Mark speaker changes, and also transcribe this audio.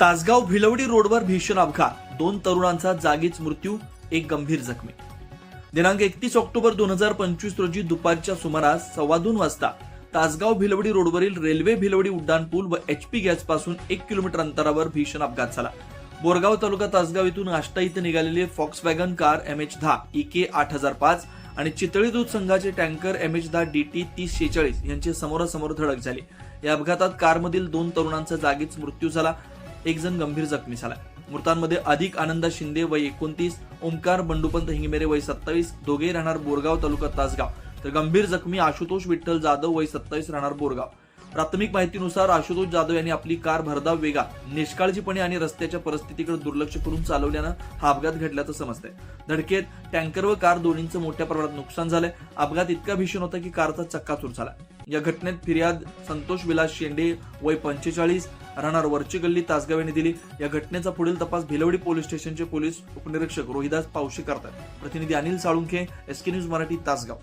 Speaker 1: तासगाव भिलवडी रोडवर भीषण अपघात. दोन तरुणांचा जागीच मृत्यू एक गंभीर जखमी. दिनांक एकतीस ऑक्टोबर दोन हजार पंचवीस रोजी दुपारच्या सुमारास सव्वा दोन वाजता तासगाव भिलवडी रोडवरील रेल्वे भिलवडी उड्डाणपूल व एचपी गॅसपासून एक किलोमीटर अंतरावर भीषण अपघात झाला. बोरगाव तालुका तासगाव येथून आष्टा इथे निघालेले Volkswagen car M H दहा ई के आठ हजार पाच आणि चितळी दूध संघाचे टँकर एम एच दहा डी टी तीस शेचाळीस यांची समोरासमोर धडक झाली. या अपघातात कारमधील दोन तरुणांचा जागीच मृत्यू झाला. एक जण गंभीर जखमी झाला मृतांमध्ये अधिक आनंदा शिंदे वय एकोणतीस ओमकार बंडूपंत हिंगमेरे वय सत्तावीस दोघे राहणार बोरगाव तालुका तासगाव. तर गंभीर जखमी आशुतोष विठ्ठल जाधव वय सत्तावीस राहणार बोरगाव. प्राथमिक माहितीनुसार आशुतोष जाधव यांनी आपली कार भरधाव वेगात निष्काळजीपणे आणि रस्त्याच्या परिस्थितीकडे दुर्लक्ष करून चालवल्यानं हा अपघात घडल्याचं समजतंय. धडकेत टँकर व कार दोन्हींचं मोठ्या प्रमाणात नुकसान झालंय. अपघात इतका भीषण होता की कारचा चक्काचूर झाला. या घटनेत फिर्याद संतोष विलास शेंडे वय पंचेचाळीस राहणार. वरची गल्ली तासगाव यांनी दिली. या घटनेचा पुढील तपास भिलवडी पोलीस स्टेशनचे पोलीस उपनिरीक्षक रोहिदास पावशी करतात. प्रतिनिधी Anil Salunkhe S K news Marathi Tasgaon.